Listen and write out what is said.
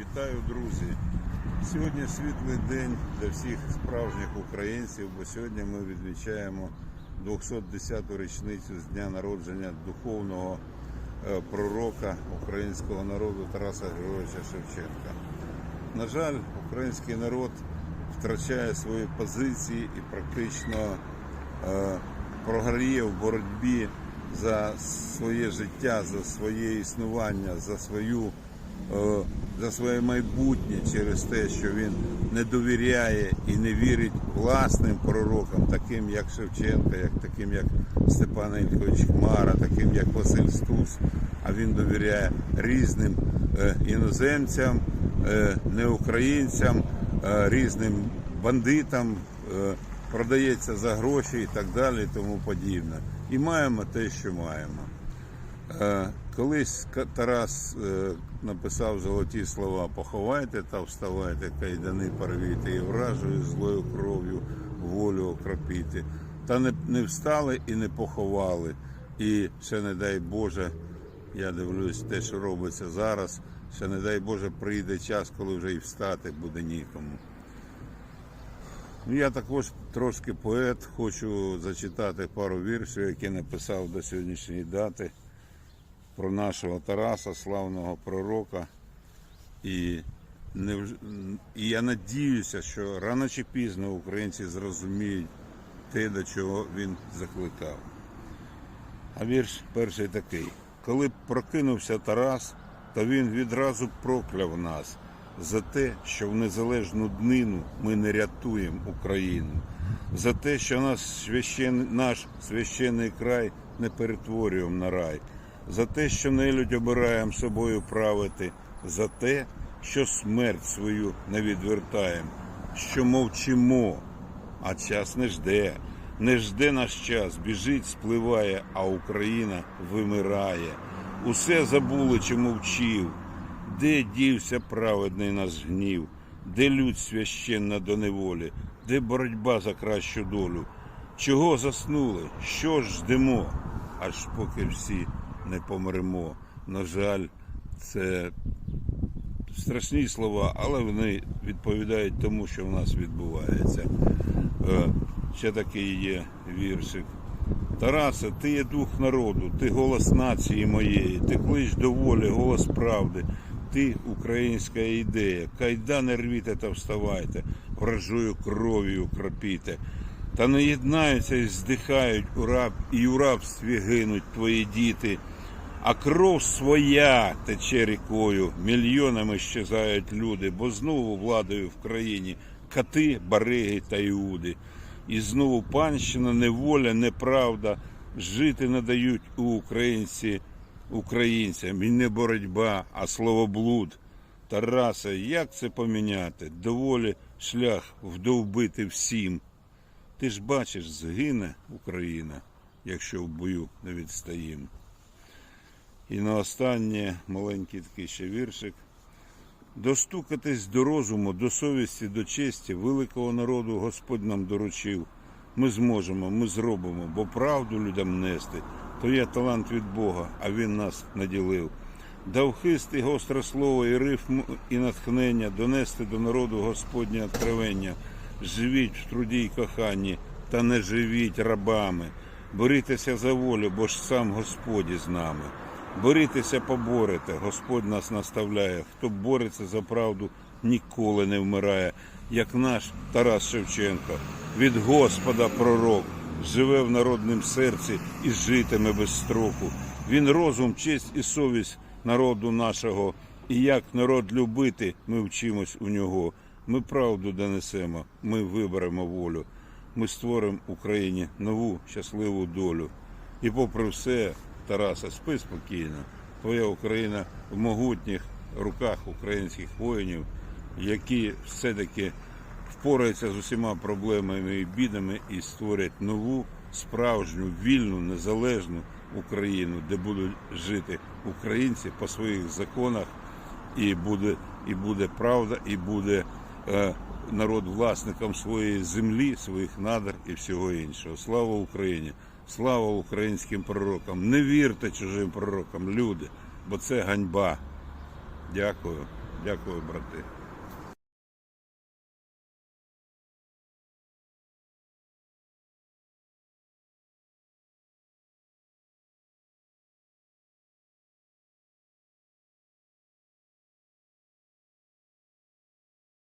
Вітаю, друзі! Сьогодні світлий день для всіх справжніх українців, бо сьогодні ми відмічаємо 210-ту річницю з дня народження духовного е, пророка українського народу Тараса Григоровича Шевченка. На жаль, український народ втрачає свої позиції і практично е, програє в боротьбі за своє життя, за своє існування, за свою за своє майбутнє через те, що він не довіряє і не вірить власним пророкам, таким як Шевченка, як таким як Степан Ількович Хмара, таким як Василь Стус. А він довіряє різним е, іноземцям, е, неукраїнцям, е, різним бандитам, е, продається за гроші і так далі, і тому подібне. І маємо те, що маємо. Колись Тарас е, написав золоті слова поховайте та вставайте, кайдани порвіте і вражою злою кров'ю волю окропіти. Та не, не встали і не поховали. І ще не дай Боже, я дивлюсь те, що робиться зараз. Ще не дай Боже, прийде час, коли вже і встати буде нікому. Ну, Я також трошки поет, хочу зачитати пару віршів, які написав до сьогоднішньої дати про нашого Тараса, славного пророка. І, не, і я надіюся, що рано чи пізно українці зрозуміють те, до чого він закликав. А вірш перший такий. Коли прокинувся Тарас, то він відразу прокляв нас за те, що в незалежну днину ми не рятуємо Україну, за те, що наш священ... наш священний край не перетворюємо на рай, за те, що нелюдь обираємо собою правити, за те, що смерть свою не відвертаємо, що мовчимо, а час не жде. Не жде наш час, біжить, спливає, а Україна вимирає. Усе забули, чому вчив. Де дівся праведний наш гнів, де людь священна до неволі, де боротьба за кращу долю? Чого заснули? Що ж ждемо? Аж поки всі не помремо. На жаль, це страшні слова, але вони відповідають тому, що в нас відбувається. Е, Ще такий є віршик. Тарасе, ти є дух народу, ти голос нації моєї, ти клич до волі, голос правди, ти українська ідея. Кайдани рвіте та вставайте, вражою кров'ю кропіте. Та не єднаються і здихають у раб, і у рабстві гинуть твої діти. А кров своя тече рікою, мільйонами щезають люди, бо знову владою в країні кати, бариги та іуди. І знову панщина, неволя, неправда жити не дають у українці українцям. І не боротьба, а словоблуд. Тараса, як це поміняти? Доволі шлях вдовбити всім. Ти ж бачиш, згине Україна, якщо в бою не відстаїм. І на останнє маленький такий ще віршик. Достукатись до розуму, до совісті, до честі великого народу Господь нам доручив. Ми зможемо, ми зробимо, бо правду людям нести, то є талант від Бога, а Він нас наділив. Дав хист і гостре слово, і рифм, і натхнення, донести до народу Господнє откровення. Живіть в труді й коханні, та не живіть рабами. Борітеся за волю, бо ж сам Господь із нами. Борітеся, поборете, Господь нас наставляє. Хто бореться за правду, ніколи не вмирає, як наш Тарас Шевченко. Від Господа пророк живе в народнім серці і житиме без строку. Він розум, честь і совість народу нашого. І як народ любити, ми вчимось у нього. Ми правду донесемо, ми виберемо волю. Ми створимо Україні нову щасливу долю. І попри все, Тараса, спи спокійно. Твоя Україна в могутніх руках українських воїнів, які все-таки впораються з усіма проблемами і бідами і створять нову, справжню, вільну, незалежну Україну, де будуть жити українці по своїх законах, і буде, і буде правда, і буде е, народ власником своєї землі, своїх надр і всього іншого. Слава Україні! Слава українським пророкам! Не вірте чужим пророкам, люди, бо це ганьба. Дякую. Дякую, брати.